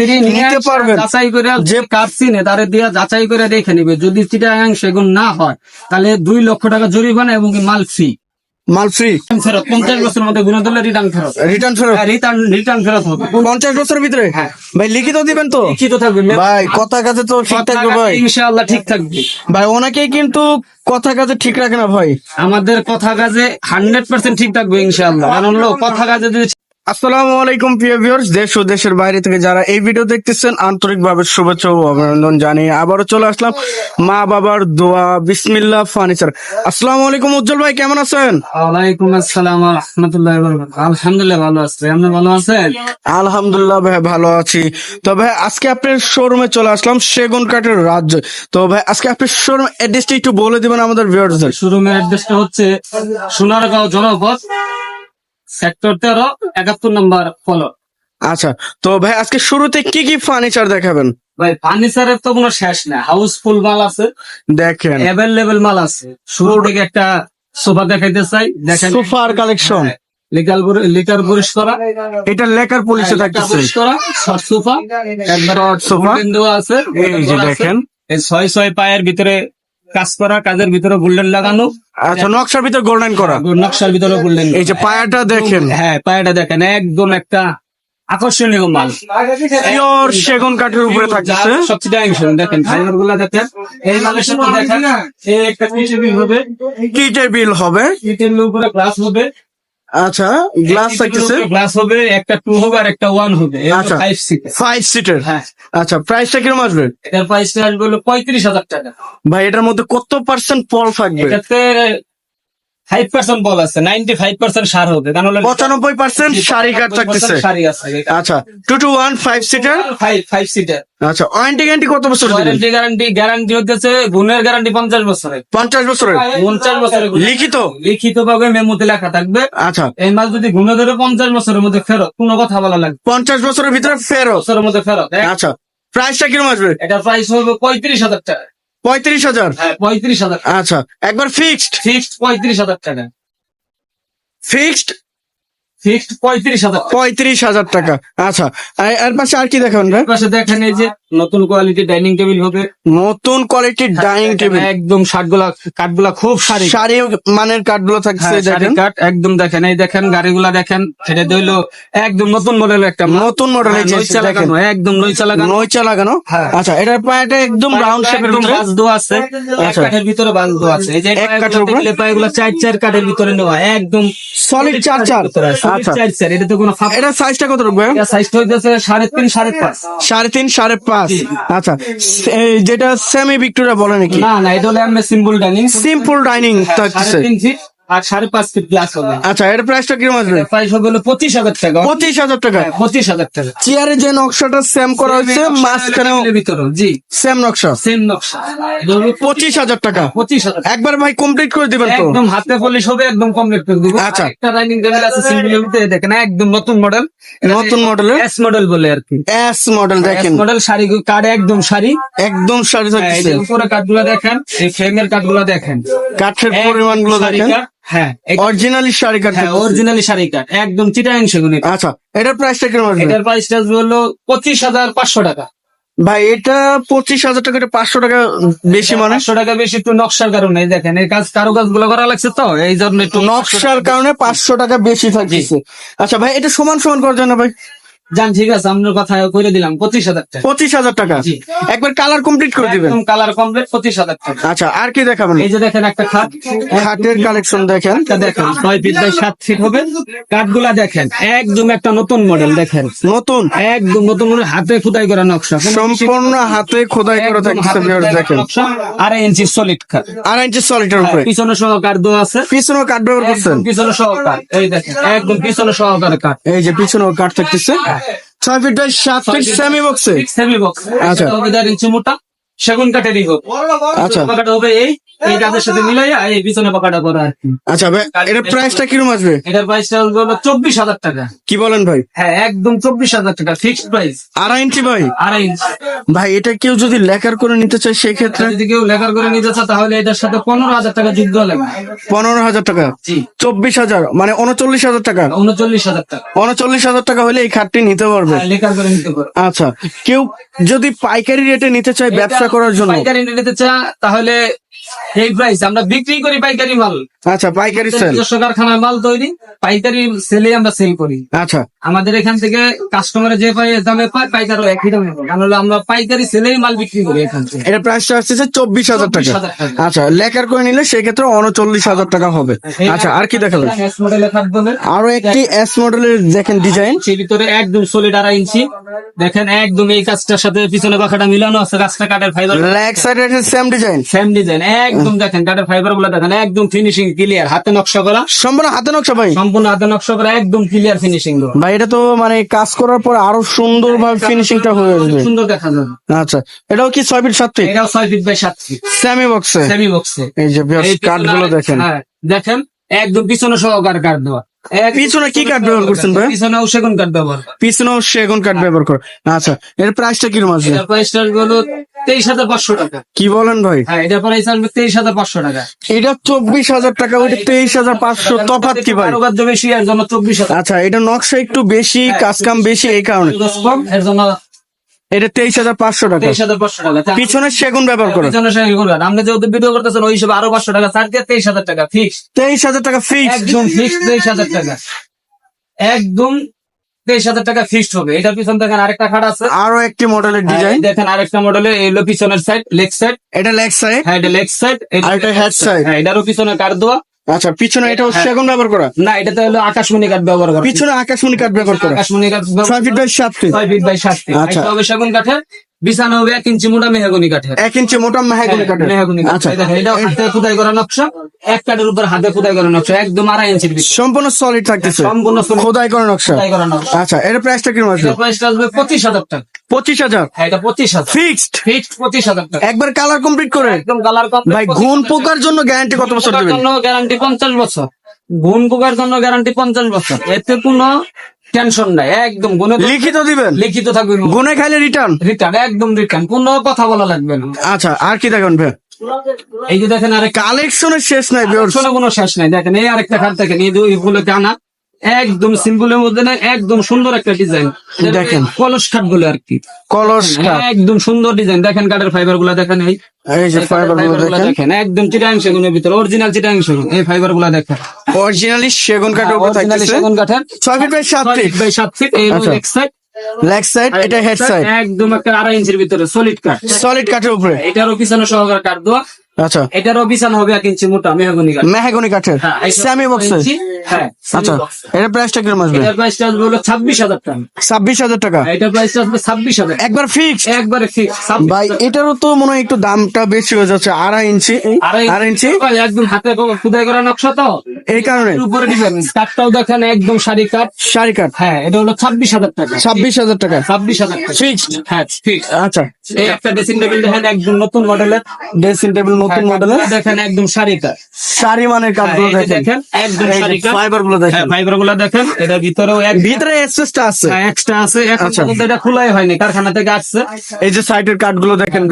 নিতে পারবেন যাচাই করে যে- যে কাটছিনে তারে দিয়া যাচাই করে দেখে নিবে। যদি চিটাগাং সেগুন না হয় তাহলে দুই লক্ষ টাকা জরিমানা এবং মাল ফ্রি মাল ফ্রি ফেরত পঞ্চাশ বছরের মধ্যে গুণা দিলে রিটার্ন ফেরত। রিটার্ন ফেরত? রিটার্ন রিটার্ন ফেরত হবে। পঞ্চাশ বছরের ভিতরে? হ্যাঁ। ভাই লিখিত দিবেন তো? লিখিত থাকবে। ভাই কথা কাজে তো ঠিক থাকবে ভাই। ইনশাআল্লাহ ঠিক থাকবে। ভাই ওনাকেই কিন্তু কথা কাজে ঠিক রাখে না ভাই। আমাদের কথা কাজে হান্ড্রেড পার্সেন্ট ঠিক থাকবে ইনশাআল্লাহ। কারণ কথা কাজে যদি আসসালামু আলাইকুম প্রিয় ভিউয়ার্স দেশ ও দেশের বাইরে থেকে যারা এই ভিডিও দেখতেছেন আন্তরিকভাবে শুভেচ্ছা ও অভিনন্দন জানিয়ে আবারও চলে আসলাম। মা বাবার দোয়া বিসমিল্লাহ ফার্নিচার। আসসালামু আলাইকুম উজ্জ্বল ভাই কেমন আছেন? ওয়ালাইকুম আসসালাম রহমতুল্লাহ আলহামদুলিল্লাহ ভালো আছে। আপনি ভালো আছেন? আলহামদুলিল্লাহ ভাই ভালো আছি। তো ভাই আজকে আপনার শোরুমে চলে আসলাম সেগুন কাঠের রাজ্য। তো ভাই আজকে আপনার শোরুম অ্যাড্রেসটা একটু বলে দিবেন আমাদের ভিউয়ার্সদের শোরুমের অ্যাড্রেসটা হচ্ছে সোনারগাঁও জনপথ সেক্টর তেরো একাত্তর নম্বর ফলো আচ্ছা তো ভাই আজকে শুরুতে কি কি ফার্নিচার দেখাবেন? ভাই ফার্নিচারের তো কোনো শেষ নাই। হাউসফুল মাল আছে দেখেন। অ্যাভেলেবেল মাল আছে। শুরু থেকে একটা সোফা দেখাইতে চাই। দেখেন। সোফার কালেকশন লিকার লিকার পুরিশ করা। এটা লেকার পুলিশে থাকতেছে। পুরিশ করা শর্ট সোফা। একবার Short sofa। আছে এই যে দেখেন। এই ছয় ছয় পায়ের ভিতরে কাজ করা কাজের ভিতরে গোল্ডেন লাগানো। আচ্ছা নকশার ভিতরে গোল্ডেন করা? নকশার ভিতরে গোল্ডেন এই যে পায়াটা দেখেন। হ্যাঁ পায়াটা দেখেন একদম একটা আকর্ষণীয় মাল। পিওর সেগুন কাঠের উপরে থাকছে সবচেয়ে দেখেন ফাইবারগুলা দেখেন এই মালের সাথে দেখেন এই একটা টিভি হবে। কি টেবিল হবে টিটের উপরে গ্লাস হবে। আচ্ছা গ্লাস থাকতেছে? গ্লাস হবে একটা টু হবে আর একটা ওয়ান হবে। আচ্ছা। ফাইভ সিট ফাইভ সিটার হ্যাঁ। আচ্ছা প্রাইসটা কীরকম আসবে? এটার প্রাইসটা আসবে হলো পঁয়ত্রিশ হাজার টাকা। ভাই এটার মধ্যে কত পার্সেন্ট ফল থাকবে? এটাতে ফাইভ পার্সেন্ট বল আছে নাইনটি ফাইভ পার্সেন্ট সার হবে কারণ হলো পঁচানব্বই পার্সেন্ট শাড়ি কাঠ থাকতেছে। শাড়ি আছে। আচ্ছা two two one five seater five five seater আচ্ছা ওয়ারেন্টি গ্যারান্টি কত বছর ওয়ারেন্টি গ্যারান্টি গ্যারান্টি হচ্ছে গুণের গ্যারান্টি পঞ্চাশ বছরের। পঞ্চাশ বছরের? পঞ্চাশ বছরের লিখিত লিখিত? ভাবে মেমোতে লেখা থাকবে। আচ্ছা। এই মাল যদি গুণে ধরে পঞ্চাশ বছরের মধ্যে ফেরত কোনো কথা বলা লাগবে পঞ্চাশ বছরের ভিতরে ফেরত? বছরের মধ্যে ফেরত আচ্ছা প্রাইসটা কীরকম আসবে? এটা প্রাইস হবে পঁয়ত্রিশ হাজার টাকা। পঁয়ত্রিশ হাজার? হ্যাঁ পঁয়ত্রিশ হাজার আচ্ছা একবার ফিক্সড ফিক্সড পঁয়ত্রিশ হাজার টাকা। ফিক্সড ফিক্সড পঁয়ত্রিশ হাজার টাকা। পঁয়ত্রিশ হাজার টাকা। আচ্ছা আর- এর পাশে আর কি দেখাবেন ভাই? পাশে দেখেন এই যে নতুন কোয়ালিটি ডাইনিং টেবিল হবে। নতুন কোয়ালিটির ডাইনিং টেবিল একদম শার্টগুলা কাঠগুলা খুব সারি শাড়ি মানের কাঠগুলো থাকছে হ্যাঁ, দেখেন। কাঠ একদম দেখেন এই দেখেন গাড়িগুলা দেখেন এটা হইল একদম নতুন মডেল একটা নতুন মডেল হ্যাঁ, নইচা লাগানো একদম নইচা লাগানো। নইচা লাগানো? হ্যাঁ। আচ্ছা এটার পায়াটা একদম রাউন্ড শেপের একদম ভিতরে? বাজ দেওয়া আছে। এক আচ্ছা। কাঠের ভিতরে বাজ আছে। এই যে এক কাঠের উপরে? পায়েগুলো চার চার কাঠের ভিতরে নেওয়া একদম Solid চার চার। আচ্ছা আচ্ছা। এটা তো কোনো এটা সাইজটা কত রাখবে সাইজটা হইতেছে সাড়ে তিন সাড়ে পাঁচ। সাড়ে তিন সাড়ে পাঁচ। আচ্ছা এই যেটা সেমি ভিক্টোরিয়া বলে নাকি? না না এটা হলো সিম্পল ডাইনিং সিম্পল ডাইনিং আর সাড়ে পাঁচ ফিট গ্লাস হবে। আচ্ছা এর প্রাইসটা কীরকম আসবে? প্রাইস হবে হলো পঁচিশ হাজার টাকা। পঁচিশ হাজার টাকা? হ্যাঁ, পঁচিশ হাজার টাকা। চেয়ারে যে নকশাটা সেম করা হয়েছে মাঝখানেও ভিতরে জি। সেম নকশা? সেম নকশা। পঁচিশ হাজার টাকা? পঁচিশ হাজার একবার ভাই কমপ্লিট করে দিবেন তো। একদম হাতে পলিশ হবে একদম কমপ্লিট করে দিব। আচ্ছা। একটা ডাইনিং টেবিল আছে সিম্পলের ভিতরে দেখেন একদম নতুন মডেল নতুন মডেলের এস মডেল বলে আর কি। এস মডেল দেখেন। মডেল শাড়ি কার্ড একদম শাড়ি। একদম শাড়ি হ্যাঁ, এই থাকতেছে যে উপরে কাঠগুলো দেখেন এই ফ্রেমের কাঠগুলো দেখেন। কাঠের পরিমাণগুলো শাড়ি দেখেন। হ্যাঁ অরিজিনালি শাড়ি কাঠ হ্যাঁ অরিজিনালি শাড়ি একদম চিটাং সেগুন আচ্ছা এটার প্রাইসটা এটার হলো পঁচিশ হাজার পাঁচশো টাকা। ভাই এটা পঁচিশ হাজার টাকা পাঁচশো টাকা বেশি মানে পাঁচশো টাকা বেশি একটু নকশার কারণে দেখেন এই কাজ কারও কাজগুলো করা লাগছে তো এই জন্য একটু নকশার কারণে পাঁচশো টাকা বেশি থাকছে আচ্ছা ভাই এটা সমান সমান করার জন্য ভাই? যান ঠিক আছে আপনার কথা করে দিলাম পঁচিশ হাজার টাকা। পঁচিশ হাজার টাকা? একবার কালার কমপ্লিট করে দিবেন। কালার কমপ্লিট পঁচিশ হাজার টাকা। আচ্ছা আর কি দেখাবেন? এই যে দেখেন একটা খাট। খাটের কালেকশন দেখেন। দেখেন ছয় ফিট বাই সাত ফিট হবে। কাঠগুলা দেখেন একদম একটা নতুন মডেল দেখেন। নতুন? একদম নতুন মডেল হাতে খুদাই করা নকশা। সম্পূর্ণ হাতে খোদাই করে করা দেখেন আড়াই ইঞ্চি সলিড খাট। আড়াই ইঞ্চি সলিটার উপরে। পিছনে সহকার দেওয়া আছে। পিছনে কাঠ ব্যবহার করছেন? পিছনে সহকার এই দেখেন একদম পিছনে সহকার কাঠ। এই যে পিছনেও কাঠ থাকতেছে। ছয় ফিট বাই সাত ফিট সেমি বক্সে সেমি বক্স আচ্ছা। তবে হবে দেড় ইঞ্চি মোটা সেগুন কাঠেরই হোক আচ্ছা। পাকাটা হবে এই এই কাজের সাথে মিলাইয়া এই পিছনে পাকাটা করা আর কি। আচ্ছা ভাই এটার প্রাইসটা কীরকম আসবে? এটার প্রাইসটা হলো চব্বিশ হাজার টাকা। কি বলেন ভাই? হ্যাঁ একদম চব্বিশ হাজার টাকা ফিক্সড প্রাইস আড়াই ইঞ্চি ভাই? আড়াই ইঞ্চ ভাই এটা কেউ যদি লেখার করে নিতে চায় সেক্ষেত্রে যদি কেউ লেখার করে নিতে চায় তাহলে এটার সাথে পনেরো হাজার টাকা যুদ্ধ লাগবে। পনেরো হাজার টাকা? জি। চব্বিশ হাজার? মানে উনচল্লিশ হাজার টাকা? উনচল্লিশ হাজার টাকা। উনচল্লিশ হাজার টাকা হলে এই খাটটি নিতে পারবে। হ্যাঁ, লেখার করে নিতে পারো। আচ্ছা কেউ যদি পাইকারি রেটে নিতে চায় ব্যবসা করার জন্য। পাইকারি নিতে চা তাহলে এই প্রাইস আমরা বিক্রি করি পাইকারি মাল। আচ্ছা পাইকারি সেল নিজস্ব কারখানায় মাল তৈরি পাইকারি সেলে আমরা সেল করি। আচ্ছা। আমাদের এখান থেকে কাস্টমার যে পাই দামে পায় পাইকারও একই দামে পায়। কারণ আমরা পাইকারি সেলেই মাল বিক্রি করি এখান থেকে। এটা প্রাইসটা আসতেছে চব্বিশ হাজার টাকা। আচ্ছা লেখার করে নিলে সেক্ষেত্রে উনচল্লিশ হাজার টাকা হবে। আচ্ছা আর কি দেখাবেন? এস মডেলের থাকবে আরও একটি এস মডেলের দেখেন ডিজাইন সেই ভিতরে একদম সলিড আড়াই ইঞ্চি। দেখেন একদম এই কাজটার সাথে পিছনে পাখাটা মিলানো আছে। রাস্তা কাঠের fibre leg side same design same design একদম দেখেন কাঠের ফাইবারগুলো দেখেন একদম ফিনিশিং ক্লিয়ার হাতে নকশা করা। সম্পূর্ণ হাতে নকশা ভাই? সম্পূর্ণ হাতে নকশা করা একদম ক্লিয়ার ফিনিশিং ভাই এটা তো মানে কাজ করার পর আরও সুন্দর ভাবে ফিনিশিংটা হয়ে আসবে সুন্দর দেখা যাবে। আচ্ছা এটাও কি ছয় ফিট সাত ফিট এটাও ছয় ফিট বাই সাত ফিট সেমি বক্সে সেমি বক্সে এই যে কাঠগুলো দেখেন। হ্যাঁ দেখেন একদম পিছনে সহকার কাঠ দেওয়া। পিছনে কি কাঠ ব্যবহার করছেন ভাই? পিছনেও সেগুন কাঠ ব্যবহার। পিছনেও সেগুন কাঠ ব্যবহার করে। আচ্ছা এর প্রাইসটা কীরকম এটার প্রাইসটা হলো তেইশ হাজার পাঁচশো টাকা। কি বলেন ভাই? হ্যাঁ প্রাইস আসবে তেইশ হাজার পাঁচশো টাকা। এটা চব্বিশ হাজার টাকা ওইটা তেইশ হাজার পাঁচশো তফাৎ কি ভাই? কারুকার্য বেশি এর জন্য চব্বিশ হাজার। আচ্ছা এটা নকশা একটু বেশি কাজ কাম বেশি এই কারণে। কম, এর জন্য এটা তেইশ হাজার পাঁচশো টাকা। তেইশ হাজার পাঁচশো টাকা। তা- পিছনে সেগুন ব্যবহার করে করবেন আপনি যেহেতু ভিডিও করতেছেন ওই হিসেবে আরও পাঁচশো টাকা। ছাড় দিয়ে তেইশ হাজার টাকা ফিক্স তেইশ হাজার টাকা ফিক্স একদম ফিক্সড তেইশ হাজার টাকা। একদম তেইশ হাজার টাকা ফিক্সড হবে। এটার পিছন দেখেন আরেকটা খাট আছে। আরও একটি মডেলের হ্যাঁ, ডিজাইন দেখেন আরেকটা মডেলে এলো পিছনের সাইড লেগ সাইড এটা লেগ সাইড হ্যাঁ এটা লেগ সাইড এটা হেড সাইড হ্যাঁ এটারও পিছনে কাঠ দেওয়া। আচ্ছা পিছনে এটা হচ্ছে সেগুন ব্যবহার করা? না এটাতে হলো আকাশমণি কাঠ ব্যবহার করা। পিছনে আকাশমণি কাঠ ব্যবহার করা? আকাশমণি কাঠ ছয় ফিট বাই সাত ফিট ছয় ফিট বাই সাত ফিট আচ্ছা। এটা হবে সেগুন কাঠের। বিছানা হবে এক ইঞ্চি মোটা মেহগনি কাঠের। এক ইঞ্চি মোটা মেহাগুনি কাঠের। মেহগনি আচ্ছা। এটা হাতে খোদাই করা নকশা। এক কাঠের উপর হাতে খোদাই করা নকশা একদম আড়াই ইঞ্চির সম্পূর্ণ সলিড থাকতেছে। সম্পূর্ণ খোদাই করা নকশা। খোদাই করা নকশা। আচ্ছা এর প্রাইসটা কীরকম আসবে? প্রাইসটা আসবে পঁচিশ হাজার টাকা। পঁচিশ হাজার? হ্যাঁ এটা পঁচিশ হাজার। ফিক্সড ফিক্সড পঁচিশ হাজার টাকা। একবার কালার কমপ্লিট করে? একদম কালার কম ভাই ঘুণ পোকার জন্য গ্যারান্টি কত বছর দেবেন গ্যারান্টি পঞ্চাশ বছর। গুণ পোকার জন্য গ্যারান্টি পঞ্চাশ বছর। এতে কোনো টেনশন নাই একদম গুনে লিখিত দিবেন? লিখিত থাকবে গুনে খাইলে রিটার্ন রিটার্ন একদম রিটার্ন কোনো কথা বলা লাগবে না। আচ্ছা আর কি দেখেন ভাই? এই যে দেখেন আরে কালেকশনের শেষ নাই। কোনো কোনো শেষ নাই। দেখেন এই আরেকটা খাট দেখেন এই দুই গুলো জানা। একদম সিম্পলের মধ্যে না একদম সুন্দর একটা ডিজাইন দেখেন। কলস কাঠগুলো আর কি। কলস কাঠ একদম সুন্দর ডিজাইন দেখেন কাঠের ফাইবারগুলা দেখেন এই। এই যে ফাইবারগুলো দেখেন। একদম চিটাং সেগুনের ভিতরে অরিজিনাল চিটাং সেগুন। এই ফাইবারগুলা দেখেন। অরিজিনালি সেগুন কাঠের উপর থাকতেছে। সেগুন কাঠের। ফিট বাই ফিট এই আচ্ছা। সাইড লেগ সাইড এটা হেড সাইড একদম একটা আড়াই ইঞ্চির ভিতরে সলিড কাঠ। সলিড কাঠের উপরে। এটারও পিছনে সহকার কাঠ দেওয়া। আচ্ছা। এটারও বিছানা হবে এক ইঞ্চি মোটা মেহগনি কাঠ মেহাগনি কাঠের। হ্যাঁ, এটা স্যামি বক্সে হ্যাঁ আচ্ছা। এর প্রাইসটা কীরকম আসবে? এটার প্রাইসটা আসবে হলো ছাব্বিশ হাজার টাকা। ছাব্বিশ হাজার টাকা? এটার প্রাইসটা আসবে ছাব্বিশ হাজার একবার ফিক্স একবারে ফিক্স ভাই এটারও তো মনে হয় একটু দামটা বেশি হয়ে যাচ্ছে আড়াই ইঞ্চি আড়াই ইঞ্চি? একদম হাতে খুদাই করা নকশা তো। এই কারণে। উপরে ডিজাইন কাঠটাও দেখেন একদম শাড়ি কাঠ। শাড়ি কাঠ। হ্যাঁ এটা হলো ছাব্বিশ হাজার টাকা। ছাব্বিশ হাজার টাকা। ছাব্বিশ হাজার টাকা। ফিক্সড হ্যাঁ ঠিক আচ্ছা। এই একটা ড্রেসিং টেবিল দেখেন একদম নতুন মডেলের ড্রেসিং টেবিল নতুন মডেলের দেখেন একদম শাড়ি কাঠ শাড়ি মানের হ্যাঁ, দেখেন। একদম শাড়ি কাঠ ফাইবারগুলো দেখেন। হ্যাঁ ফাইবারগুলা দেখেন এটা ভিতরেও এক ভিতরে আছে। এক্সট্রা আছে। এখন আচ্ছা। পর্যন্ত এটা খোলাই হয়নি কারখানা থেকে আসছে। এই যে সাইডের কাঠগুলো দেখেন।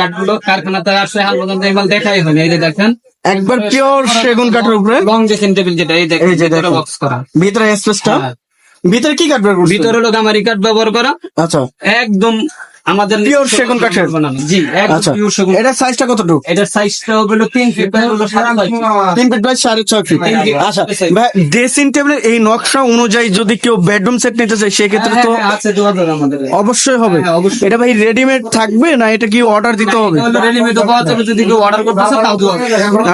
কাঠগুলো কারখানা থেকে আসছে হাল পর্যন্ত এই দেখাই হয়নি। এই যে দেখেন। একবার পিওর সেগুন কাঠের উপরে। লং ড্রেসিং টেবিল যেটা এই দেখেন ভিতরে বক্স করা। ভিতরে হ্যাঁ। ভিতরে কি কাঠ করছে ভিতরে হলো গামারি কাঠ ব্যবহার করা। আচ্ছা। একদম আমাদের Pure সেগুন কাঠের? বানানো? জি একদম আচ্ছা। পিওর সেগুন। এটা সাইজটা কতটুকু? এটার সাইজটা হলো তিন ফিট হলো সাড়ে ছয় ফিট বাই সাড়ে ছয় ফিট আচ্ছা ভাই ড্রেসিং টেবিলের এই নকশা অনুযায়ী যদি কেউ বেডরুম সেট নিতে চায় সেক্ষেত্রে তো হ্যাঁ, হ্যাঁ, আছে যোগাযোগ আমাদের। অবশ্যই হবে। হ্যাঁ, এটা ভাই রেডিমেড থাকবে না এটা কি অর্ডার দিতে হবে? রেডিমেড পাওয়া যাবে যদি কেউ অর্ডার করতে চায় তাও দেওয়া।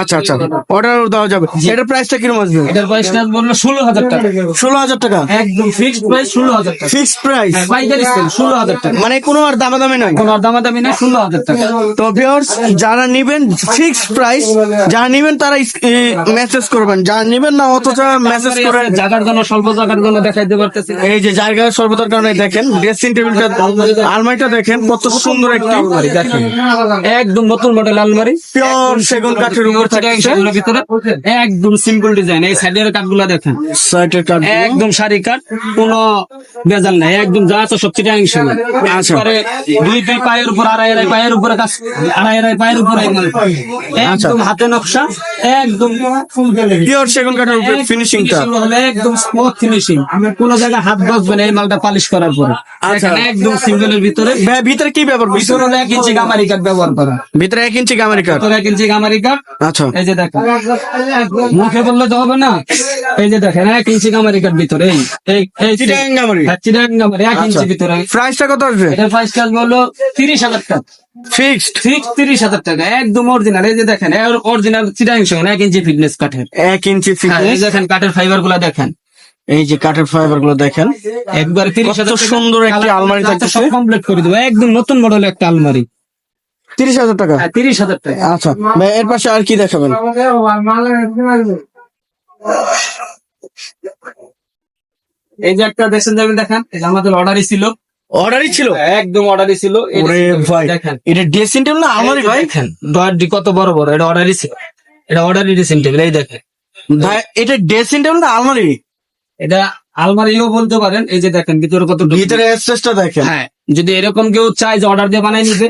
আচ্ছা আচ্ছা অর্ডার দেওয়া যাবে। এটার প্রাইসটা কীরকম আসবে? এটার প্রাইসটা বলল ষোলো হাজার টাকা। ষোলো হাজার টাকা? একদম ফিক্সড প্রাইস ষোলো হাজার টাকা। ফিক্সড প্রাইস পাইকারি সেল ষোলো হাজার টাকা। মানে কোনো আর দামাদামি নাই। কোনো দামাদামি নেই ষোলো হাজার টাকা। তো ভিউয়ার্স যারা নিবেন ফিক্স প্রাইস যারা নিবেন তারা মেসেজ করবেন। যারা নিবেন না অথচ মেসেজ করে জায়গার জন্য স্বল্প জায়গার জন্য দেখাইতে পারতেছি এই যে জায়গার সর্বতার কারণে দেখেন ড্রেসিং টেবিলটা আলমারিটা দেখেন কত সুন্দর একটি আলমারি দেখেন। একদম নতুন মডেল আলমারি। পিওর সেগুন কাঠের উপর থাকছে। ভিতরে। একদম সিম্পল ডিজাইন এই সাইডের কাঠগুলো দেখেন। সাইটের কাঠ একদম শাড়ি কাঠ কোনো বেজাল নাই। একদম যা আছে সব চিটাং আচ্ছা। দুই দুই পায়ের উপর আড়াই আড়াই পায়ের উপরে কাজ আড়াই আড়াই পায়ের উপরে একদম। আচ্ছা। হাতে নকশা একদম পিওর সেগুন কাঠের উপরে ফিনিশিংটা একদম স্মুথ ফিনিশিং কোন জায়গায় হাত বসবে না এই মালটা পালিশ করার পরে। আচ্ছা। একদম সিঙ্গেলের ভিতরে। ভিতরে কি ব্যবহার ভিতরে এক ইঞ্চি গামারি কাঠ ব্যবহার করা। ভিতরে এক ইঞ্চি গামারি কাঠ। এক ইঞ্চি গামারি কাঠ। আচ্ছা। এই যে দেখেন। মুখে বললে তো হবে না। এই যে দেখেন এক ইঞ্চি গামারি কাঠ ভিতরে। এই এই এই চিটাগাং গামারি। হ্যাঁ, গামারি এক আচ্ছা। ইঞ্চি ভিতরে। প্রাইসটা কত আসবে? এটার প্রাইস কাজ হলো তিরিশ হাজার টাকা। ফিক্সড ঠিক তিরিশ হাজার টাকা একদম অরিজিনাল এই যে দেখেন অরিজিনাল চিটাগাং সঙ্গে এক ইঞ্চি ফিটনেস কাঠের। এক ইঞ্চি দেখেন কাঠের ফাইবারগুলা দেখেন। এই যে কাঠের ফাইবারগুলো দেখেন। একবার তিরিশ হাজার সুন্দর একটি আলমারি সব কমপ্লিট করে দেবো। একদম নতুন মডেল একটা আলমারি। তিরিশ হাজার টাকা? হ্যাঁ, তিরিশ হাজার টাকা। আচ্ছা ভাই এর পাশে আর কি দেখাবেন? এই যে একটা যাবেন দেখেন যে আমাদের অর্ডারই ছিল অর্ডারই ছিল? একদম অর্ডারই ছিল। ওরে ভাই দেখেন। এটা ড্রেসিং টেবিল না? আলমারি ভাই দেখেন। ডয়ারটি কত বড় বড় এটা অর্ডারই ছিল। এটা অর্ডারই ড্রেসিং টেবিল এই দেখেন। ভাই এটা ড্রেসিং টেবিল না? আলমারি এটা আলমারিও বলতে পারেন এই যে দেখেন ভিতরে কত। ভিতরে স্পেসটা দেখেন। হ্যাঁ যদি এরকম কেউ চায় যে অর্ডার দিয়ে বানাই নিবে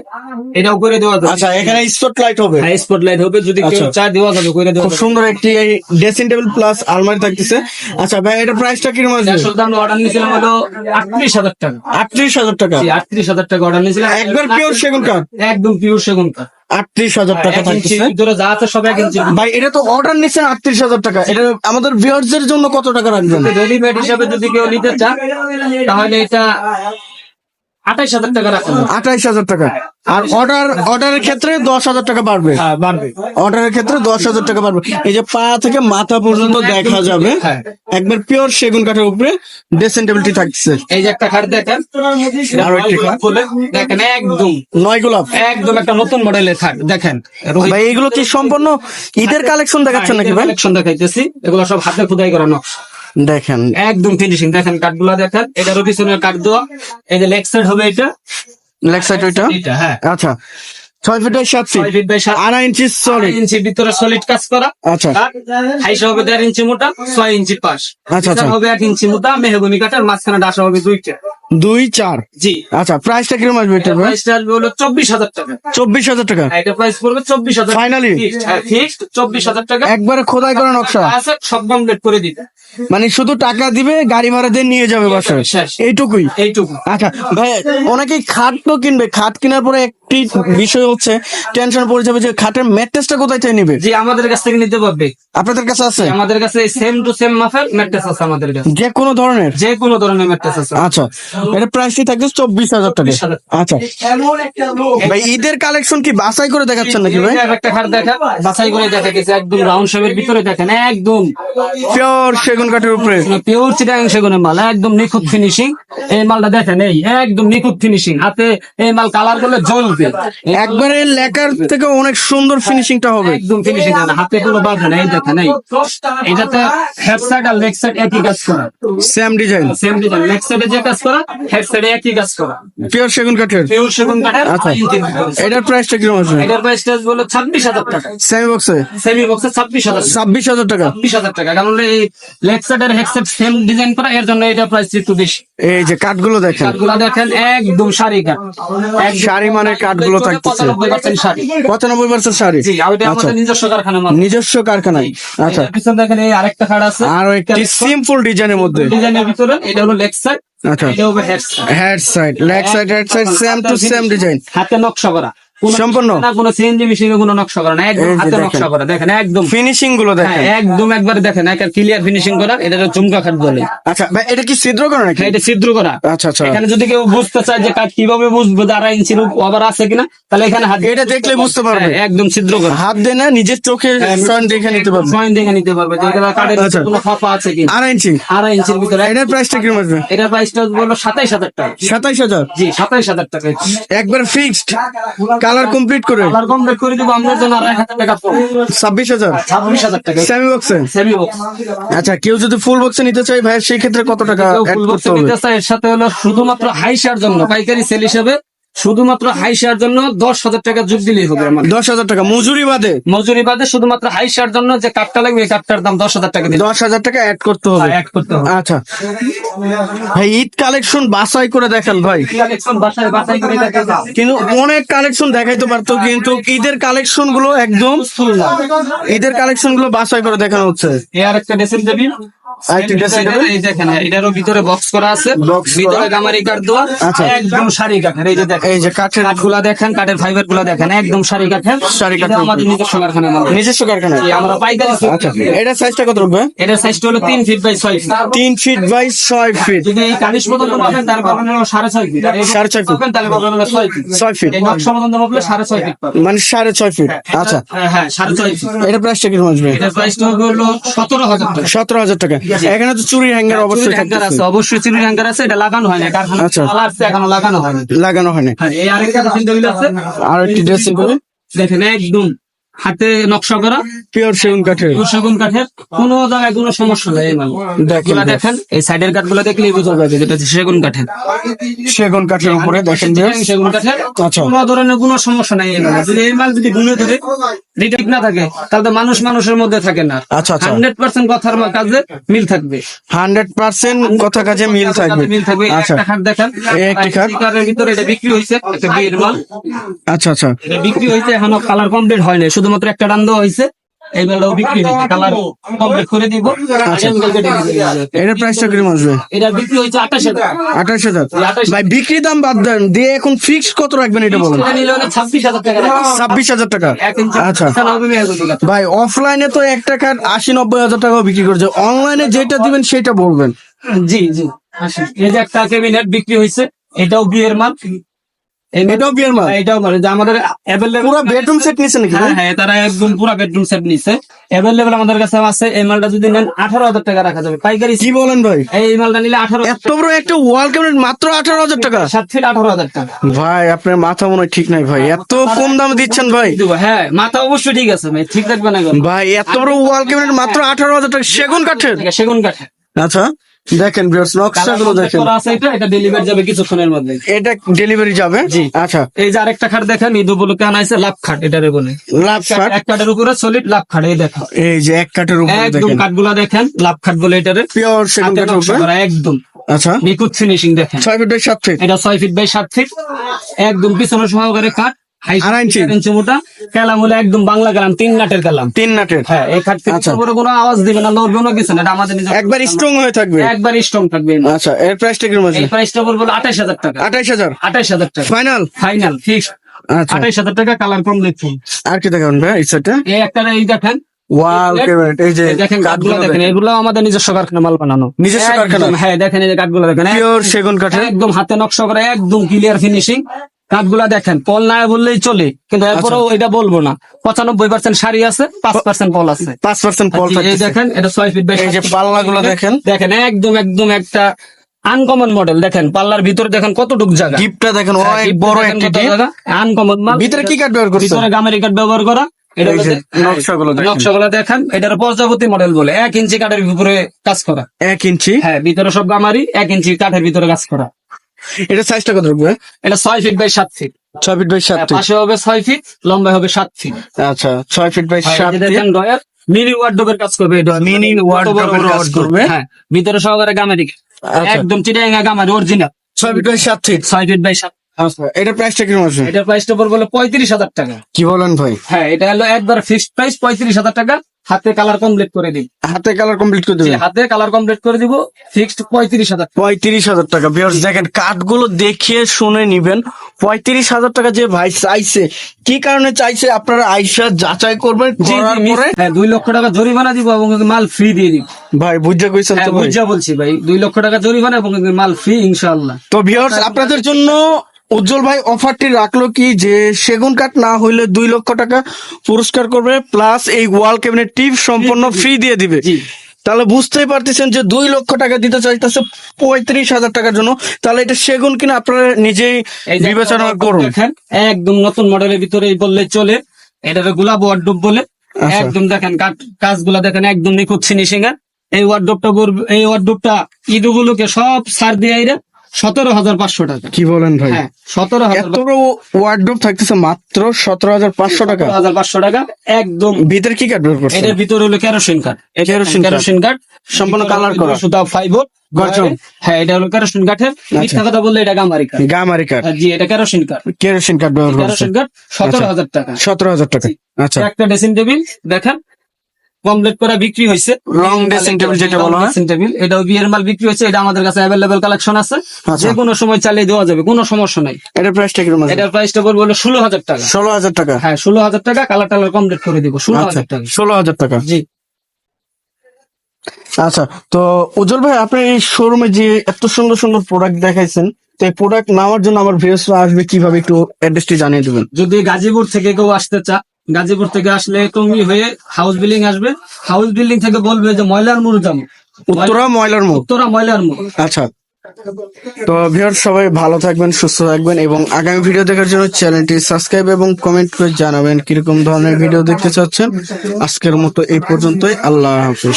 এটাও করে দেওয়া যাবে। আচ্ছা এখানে স্পট লাইট হবে। হ্যাঁ স্পটলাইট হবে যদি কেউ আচ্ছা। চায় দেওয়া যাবে করে দেওয়া খুব সুন্দর একটি এই ড্রেসিং টেবিল প্লাস আলমারি থাকতেছে। আচ্ছা ভাই এটা প্রাইসটা কীরকম আসবে আসলে আমরা অর্ডার নিয়েছিলাম হলো আটত্রিশ হাজার টাকা। আটত্রিশ হাজার টাকা। আটত্রিশ হাজার টাকা অর্ডার নিয়েছিলাম। একবার পিওর সেগুন কাঠ একদম পিওর সেগুন কাঠ। আটত্রিশ হাজার টাকা থাকছে যা আছে সব এক ইঞ্চি ভাই এটা তো অর্ডার নিচ্ছেন আটত্রিশ হাজার টাকা। এটা আমাদের ভিউয়ার্স জন্য কত টাকা রাখবেন? রেডিমেড হিসাবে যদি কেউ নিতে চান তাহলে এটা আঠাইশ হাজার টাকা রাখা আঠাইশ হাজার টাকা। আর অর্ডার অর্ডারের ক্ষেত্রে দশ হাজার টাকা বাড়বে। হ্যাঁ বাড়বে। অর্ডারের ক্ষেত্রে দশ হাজার টাকা বাড়বে। এই যে পা থেকে মাথা পর্যন্ত দেখা যাবে হ্যাঁ। একবার পিওর সেগুন কাঠের উপরে ড্রেসিং টেবিলটি থাকছে। এই যে একটা খাট দেখেন আরও দেখেন একদম। নয় গোলাপ। একদম একটা নতুন মডেলের খাট দেখেন। ভাই এগুলো কি সম্পূর্ণ ঈদের কালেকশন দেখাচ্ছেন নাকি ভাই? কালেকশন দেখাইতেছি। এগুলো সব হাতে খোদাই করা নকশা দেখেন। একদম ফিনিশিং দেখেন কাঠগুলা দেখেন এটারও পিছনের কাঠ দেওয়া এই যে লেগ সাইড হবে এটা। লেগ সাইড ওইটা? এটা হ্যাঁ। আচ্ছা। ছয় ফিট বাই সাত ফিট আড়াই ইঞ্চি সলিড ইঞ্চি ভিতরে সলিড কাজ করা। আচ্ছা। হাইসা হবে দেড় ইঞ্চি মোটা ছয় ইঞ্চি পাশ। আচ্ছা, আচ্ছা। হবে এক ইঞ্চি মোটা মেহগুনি কাঠের মাঝখানে ডাসা হবে দুইটা। দুই চার? জি। আচ্ছা প্রাইসটা কীরকম আসবে এটা প্রাইসটা আসবে হলো চব্বিশ হাজার টাকা। চব্বিশ হাজার টাকা। আর এটা প্রাইস পড়বে চব্বিশ হাজার Finally? ফিক্সড চব্বিশ হাজার টাকা। একবারে খোদাই করা নকশা। আছে সব কমপ্লিট করে দিতে মানে শুধু টাকা দিবে গাড়ি ভাড়া দিয়ে নিয়ে যাবে বাসায়? এইটুকুই? এইটুকু। আচ্ছা ভাই অনেকেই খাট তো কিনবে। খাট কেনার পরে একটি বিষয় হচ্ছে টেনশন পড়ে যাবে যে খাটের ম্যাট্রেসটা কোথায় থেকে নিবে? জি আমাদের কাছ থেকে নিতে পারবে। আপনাদের কাছে আছে? আমাদের কাছে সেম টু সেম মাফের ম্যাট্রেস আছে আমাদের কাছে। যে কোনো ধরনের? যে কোনো ধরনের ম্যাট্রেস আছে। আচ্ছা এটা প্রাইসটি থাকবে চব্বিশ হাজার টাকা। আচ্ছা। ভাই ঈদের কালেকশন কি বাছাই করে দেখাচ্ছেন নাকি ভাই? একটা খাট দেখেন বাছাই করে দেখা গেছে একদম রাউন্ড শেপের ভিতরে দেখেন একদম। পিওর সেগুন কাঠের উপরে। পিওর চিটাং সেগুনের মাল একদম নিখুঁত ফিনিশিং এই মালটা দেখেন এই একদম নিখুঁত ফিনিশিং হাতে এই মাল কালার করলে জ্বলবে। একবারে লেকার থেকে অনেক সুন্দর ফিনিশিংটা হবে। একদম ফিনিশিং হাতে কোনো বাধা নেই দেখেন এই। এটাতে হেড সাইড আর লেগ সাইড একই কাজ করা। Same design same design leg সাইডে যে কাজ করা সাইডে একই কাজ করা। পিওর সেগুন কাঠের? পিওর সেগুন কাঠের আচ্ছা। এটার প্রাইসটা কীরকম আসবে এটার প্রাইস টাইস ছাব্বিশ হাজার টাকা। সেমি বক্সে সেমি বক্সে ছাব্বিশ হাজার ছাব্বিশ হাজার টাকা? ছাব্বিশ হাজার টাকা। কারণ এই সেম ডিজাইন করা এর জন্য এটা প্রাইস একটু বেশি। এই যে কাঠগুলো দেখেন। কাঠগুলা দেখেন একদম শাড়ি কাঠ। শাড়ি মানে কাঠগুলো থাকতেছে। পঁচানব্বই পার্সেন্ট শাড়ি। জি আর আচ্ছা। আমাদের নিজস্ব কারখানা নিজস্ব কারখানায়। আচ্ছা। পিছনে দেখেন এই আরেকটা খাট আছে। আর একটি সিম্পল ডিজাইনের মধ্যে। ডিজাইনের ভিতরে এটা হলো সাইড আচ্ছা। Head side leg side head side same to same design হাতে নকশা করা। সম্পূর্ণ? কোনো সিএনজি মেশিনে কোনো নকশা করা না একদম হাতে নকশা করা দেখেন একদম। ফিনিশিংগুলো দেখেন। হ্যাঁ, একদম একবার দেখেন একটা ক্লিয়ার ফিনিশিং করা এটা চুমকা খাট বলে। আচ্ছা ভাই এটা কি ছিদ্র করে নাকি? হ্যাঁ, এটা ছিদ্র করা। আচ্ছা আচ্ছা। এখানে যদি কেউ বুঝতে চায় যে কাঠ কীভাবে বুঝব আড়াই ইঞ্চির ওভার আছে কিনা তাহলে এখানে হাত এটা দেখলে বুঝতে পারবে। হ্যাঁ, একদম ছিদ্র করা। হাত দিয়ে না নিজের চোখে স্বয়ং দেখে নিতে পারবে। পয়েন্ট দেখে নিতে পারবে। যে এটা কাঠের আচ্ছা। কোনো ফাঁপা আছে কি আড়াই ইঞ্চি আড়াই ইঞ্চির ভিতরে এটার প্রাইসটা আসবে এটার প্রাইসটা বলল সাতাইশ হাজার টাকা। সাতাইশ হাজার? জি সাতাইশ হাজার টাকা। একবার ফিক্সড কালার কমপ্লিট করে। কালার কমপ্লিট করে দিব আমাদের জন্য আর 1000 টাকা ছাব্বিশ হাজার? ছাব্বিশ হাজার টাকা। সেমি বক্সে সেমি বক্স আচ্ছা কেউ যদি ফুল বক্সে নিতে চায় ভাই সেই ক্ষেত্রে কত টাকা ফুল বক্সে নিতে চায় এর সাথে হলো শুধুমাত্র হাইশার জন্য পাইকারি সেল হিসেবে শুধুমাত্র হাইসার জন্য দশ হাজার টাকা যোগ দিলেই হবে আমার দশ হাজার টাকা মজুরি বাদে? মজুরি বাদে শুধুমাত্র হাইসার জন্য যে কাঠটা লাগবে এই কাঠটার দাম দশ হাজার টাকা দশ হাজার টাকা অ্যাড করতে হবে। অ্যাড করতে হবে। আচ্ছা। ভাই ঈদ কালেকশন বাছাই করে দেখান ভাই। কিন্তু অনেক কালেকশন দেখাইতে পারতো কিন্তু ঈদের কালেকশনগুলো একদম ঈদের কালেকশনগুলো বাছাই করে দেখানো হচ্ছে। এই আর একটা ড্রেসিং টেবিল? এই দেখেন এটারও ভিতরে বক্স করা আছে। ভিতরে গামারি কাঠ দেওয়া আচ্ছা। একদম সারি কাঠের এই যে দেখেন। এই যে কাঠের কাঠগুলা দেখেন কাঠের ফাইবারগুলা দেখেন একদম সারি কাঠের। সারি এটা আমাদের নিজস্ব কারখানা নিজস্ব কারখানা আমরা পাইকারি আচ্ছা। এটা সাইজটা কত রাখবে? এটার সাইজটা হলো তিন ফিট বাই ছয় ফিট তিন ফিট বাই ছয় ফিট যদি এই কালিশ পর্যন্ত পাবেন তাহলে পাবেন হলো সাড়ে ছয় ফিট সাড়ে ছয় feet। তাহলে পাবেন হলো ছয় ফিট ছয় feet। এই নকশা পর্যন্ত পাবেন সাড়ে ছয় ফিট পাবেন। মানে সাড়ে ছয় ফিট আচ্ছা। হ্যাঁ, হ্যাঁ সাড়ে ছয় ফিট এটা প্রাইসটা কীরকম আসবে? এটার প্রাইসটা হলো সতেরো হাজার টাকা। সতেরো হাজার টাকা। এখানে তো চুরির হ্যাঙ্গার অবশ্যই হ্যাঙ্গার আছে অবশ্যই চুরির হ্যাঙ্গার আছে এটা লাগানো হয় না কারখানা আচ্ছা। আসছে এখনও লাগানো হয়নি লাগানো হয়নি হ্যাঁ এই আরেকটা আছে আর একটি ড্রেসিং করে দেখেন একদম হাতে নকশা করা পিওর সেগুন কাঠের। সেগুন কাঠের। কোনো জায়গায় কোনো সমস্যা নেই দেখেন, দেখেন। এই সাইডের কাঠগুলো দেখলেই বোঝা যাবে যেটা সেগুন কাঠের। সেগুন কাঠের উপরে দেখেন। সেগুন কাঠের। আচ্ছা। কোনো ধরনের কোনো সমস্যা নাই এই মালে যদি এই মাল যদি গুনে ধরে রিটেক না থাকে তাহলে তো মানুষ মানুষের মধ্যে থাকে না। আচ্ছা, আচ্ছা। হান্ড্রেড পার্সেন্ট কথার কাজে মিল থাকবে। হান্ড্রেড পার্সেন্ট কথা কাজে মিল থাকবে। মিল থাকবে। আচ্ছা। খাট দেখেন একটি খাট। ভিতরে এটা বিক্রি হয়েছে একটা বিয়ের মাল। আচ্ছা আচ্ছা। এটা বিক্রি হয়েছে এখনও কালার কমপ্লিট হয়নি শুধুমাত্র একটা রান দেওয়া হয়েছে। এই বেলাও বিক্রি হয়েছে কালার কমপ্লিট করে দিব। এটার প্রাইসটা কীরকম আসবে এটা বিক্রি হয়েছে আঠাশ হাজার। আঠাশ হাজার। ভাই বিক্রি দাম বাদ দেন। দিয়ে এখন ফিক্স কত রাখবেন এটা বলেন? ছাব্বিশ হাজার টাকা ছাব্বিশ হাজার টাকা। আচ্ছা। ভাই অফলাইনে তো একটা কাঠ আশি নব্বই হাজার টাকাও বিক্রি করছে। অনলাইনে যেটা দিবেন সেটা বলবেন। জি জি। এই যে একটা ক্যাবিনেট বিক্রি হয়েছে। এটাও বিয়ের মাল। এটাও বিয়ার মাল এটাও মানে যে আমাদের অ্যাভেলেবল পুরো বেডরুম সেট নিচ্ছে নাকি হ্যাঁ? হ্যাঁ তারা একদম পুরো বেডরুম সেট নিছে অ্যাভেলেবল আমাদের কাছে আছে এই মালটা যদি নেন আঠারো হাজার টাকা রাখা যাবে। পাইকারি কি বলেন ভাই? এই মালটা নিলে আঠারো এত বড় একটা ওয়াল ক্যাবিনেট মাত্র আঠারো হাজার টাকা? সাত ফিট আঠারো হাজার টাকা। ভাই আপনার মাথা মনে হয় ঠিক নাই ভাই। এত কম দামে দিচ্ছেন ভাই। হ্যাঁ মাথা অবশ্যই ঠিক আছে ভাই ঠিক থাকবে না ভাই এত বড় ওয়াল ক্যাবিনেট মাত্র আঠারো হাজার টাকা। সেগুন কাঠের? সেগুন কাঠে আচ্ছা। দেখেন ভিউয়ার্স নকশাগুলো দেখেন। করা আছে এটা এটা ডেলিভারি যাবে কিছুক্ষণের মধ্যে। এটা ডেলিভারি যাবে? জি। আচ্ছা। এই যে আরেকটা খাট দেখেন ঈদ উপলক্ষে আনা হয়েছে লাভ খাট এটারে বলে লাভ শার্ট এক কাঠের উপরে সলিড লাভ খাট এই দেখেন। এই যে এক কাঠের উপর একদম দেখেন। কাঠগুলা দেখেন লাভ খাট বলে এটারে। পিওর সেগুন কাঠের উপরে? একদম। আচ্ছা। নিখুঁত ফিনিশিং দেখেন। ছয় ফিট বাই সাত ফিট এটা ছয় ফিট বাই সাত ফিট একদম পিছনে সহকারে কাঠ আড়াই ইঞ্চি। ইঞ্চি মোটা কালাম হলে একদম বাংলা কালাম তিন নাটের কালাম। তিন নাটের? হ্যাঁ এই খাট থেকে আচ্ছা। উপরে কোনো আওয়াজ দিবে না কিছু না এটা আমাদের নিজের একবার স্ট্রং হয়ে থাকবে। একবার স্ট্রং থাকবে আচ্ছা এর প্রাইসটা কীরকম আছে? এই প্রাইসটা বলব আঠাশ হাজার টাকা। ফাইনাল ফাইনাল ফিক্স আচ্ছা। টাকা কালার কম লিখুন আর কি দেখাবেন ভাই এই এই একটা এই দেখেন। এই যে দেখেন কাঠগুলো দেখেন এগুলো আমাদের নিজস্ব কারখানা মাল বানানো। নিজস্ব কারখানা? হ্যাঁ দেখেন এই যে কাঠগুলো দেখেন পিওর সেগুন কাঠের? একদম হাতে নকশা করে একদম ক্লিয়ার ফিনিশিং কাঠগুলা দেখেন পল না বললেই চলে কিন্তু এরপরেও আচ্ছা। এটা বলব না। পঁচানব্বই পার্সেন্ট শাড়ি আছে পাঁচ পার্সেন্ট পল আছে। পাঁচ পার্সেন্ট পল এই দেখেন এটা ছয় ফিট বাই এই যে পাল্লাগুলো দেখেন। দেখেন একদম একদম একটা আনকমন মডেল দেখেন পাল্লার ভিতরে দেখেন কতটুক জায়গা। দেখেন হ্যাঁ, অনেক বড় একটা আনকমন মাল। ভিতরে কি কাঠ ব্যবহার করছে ভিতরে গামেরি কাঠ ব্যবহার করা। এটা এই যে হচ্ছে- নকশাগুলো দেখেন। নকশাগুলো দেখেন এটার প্রজাপতি মডেল বলে। এক ইঞ্চি কাঠের উপরে কাজ করা। এক ইঞ্চি? হ্যাঁ ভিতরে সব গামারি এক ইঞ্চি কাঠের ভিতরে কাজ করা। এটা সাইজটা কত রাখবে এটা ছয় ফিট বাই সাত ফিট ছয় ফিট বাই সাত ফিট পাশে হবে ছয় ফিট লম্বা হবে সাত ফিট আচ্ছা ছয় ফিট বাই সাত ফিট ডয়ার মিনি ওয়ার্ডোবের কাজ করবে এটা। Mini wardrobe? কাজ করবে। হ্যাঁ ভিতরে সহকারে গামারি আচ্ছা। একদম চিটাঙ্গা গামারি অরিজিনাল ছয় ফিট বাই সাত ফিট ছয় ফিট বাই সাত। আচ্ছা এটা প্রাইসটা কীরকম আছে? এটার প্রাইসটা পড়বে পঁয়ত্রিশ হাজার টাকা। কি বলেন ভাই? হ্যাঁ এটা হলো একবার ফিক্সড প্রাইস পঁয়ত্রিশ হাজার টাকা। হাতে কালার কমপ্লিট করে দিব। হাতে কালার কমপ্লিট করে হাতে কালার কমপ্লিট করে দিব ফিক্সড পঁয়ত্রিশ হাজার পঁয়ত্রিশ হাজার টাকা। ভিউয়ার্স দেখেন কাঠগুলো শুনে নিবেন। পঁয়ত্রিশ হাজার টাকা যে ভাই চাইছে কি কারণে চাইছে আপনারা আইসা যাচাই করবেন করার পরে হ্যাঁ দুই লক্ষ টাকা জরিমানা দিব এবং মাল ফ্রি দিয়ে দিব। ভাই বুঝা কইছেন তো বুঝা বলছি ভাই দুই লক্ষ টাকা জরিমানা এবং মাল ফ্রি ইনশাআল্লাহ। তো ভিউয়ার্স আপনাদের জন্য উজ্জ্বল ভাই অফারটি রাখল কি যে সেগুন কাঠ না হইলে দুই লক্ষ টাকা পুরস্কার করবে প্লাস এই ওয়াল ক্যাবিনেট টিপ সম্পূর্ণ ফ্রি দিয়ে দিবে। তাহলে বুঝতেই পারতেছেন যে দুই লক্ষ টাকা দিতে চাইতেছে পঁয়ত্রিশ হাজার টাকার জন্য। তাহলে এটা সেগুন কিনা আপনারা নিজেই বিবেচনা করুন। একদম নতুন মডেলের ভিতরে বললে চলে। এটাকে গোলাপ ওয়ার্ডরোব বলে। আচ্ছা। একদম দেখেন কাঠ- কাজগুলা দেখেন একদম নিখুঁত এর এই ওয়ার্ডরোবটা এই ওয়ার্ডরোবটা ইদুগুলোকে সব সার দিয়ে আইরা সতেরো হাজার পাঁচশো টাকা। কি বলেন ভাই? হ্যাঁ সতেরো হাজার ওয়ার্ডরোব থাকতেছে মাত্র সতেরো হাজার পাঁচশো টাকা। হাজার পাঁচশো টাকা একদম। ভিতরে কি কাঠ করছে এটার ভিতরে হলো কেরোসিন কাঠ কেরোসিন। কেরোসিন কাঠ সম্পূর্ণ colour করা। সুতা ফাইবার গর্জন। হ্যাঁ। এটা হলো কেরোসিন কাঠের মিথ্যা কথা বললে এটা গামারি কাঠ গামারি কাঠ জি এটা কেরোসিন কাঠ কেরোসিন কাঠ ব্যবহার কেরোসিন কাঠ সতেরো হাজার টাকা। সতেরো হাজার টাকা। আচ্ছা। একটা ড্রেসিং টেবিল দেখেন। কমপ্লিট করা বিক্রি হয়েছে। লং dressing table যেটা বলা হয়। ড্রেসিং টেবিল এটাও বিয়ের মাল বিক্রি হয়েছে এটা আমাদের কাছে অ্যাভেলেবেল কালেকশন আছে। আচ্ছা। যে কোনো সময় চালিয়ে দেওয়া যাবে কোনো সমস্যা নাই। এটার প্রাইসটা কীরকম আছে? এটার প্রাইসটা পড়বে হলো ষোলো হাজার টাকা। ষোলো হাজার টাকা? হ্যাঁ ষোলো হাজার টাকা কালার টালার কমপ্লিট করে দিব ষোলো আচ্ছা হাজার টাকা। ষোলো হাজার টাকা। জি। আচ্ছা তো উজ্জ্বল ভাই আপনি এই শোরুমে যে এত সুন্দর সুন্দর প্রোডাক্ট দেখাইছেন তো এই প্রোডাক্ট নেওয়ার জন্য আমার ভিউসরা আসবে কীভাবে একটু অ্যাড্রেসটি জানিয়ে দেবেন? যদি গাজীপুর থেকে কেউ আসতে চা গাজীপুর থেকে আসলে টঙ্গি হয়ে হাউস বিল্ডিং আসবে। হাউস বিল্ডিং থেকে বলবে যে ময়লার মুড় যাব। উত্তরা ময়লার মুখ উত্তরা ময়লার মুখ আচ্ছা। তো ভিউয়ার সবাই ভালো থাকবেন সুস্থ থাকবেন এবং আগামী ভিডিও দেখার জন্য চ্যানেলটি সাবস্ক্রাইব এবং কমেন্ট করে জানাবেন কীরকম ধরনের ভিডিও দেখতে চাচ্ছেন। আজকের মতো এই পর্যন্তই। আল্লাহ হাফিজ।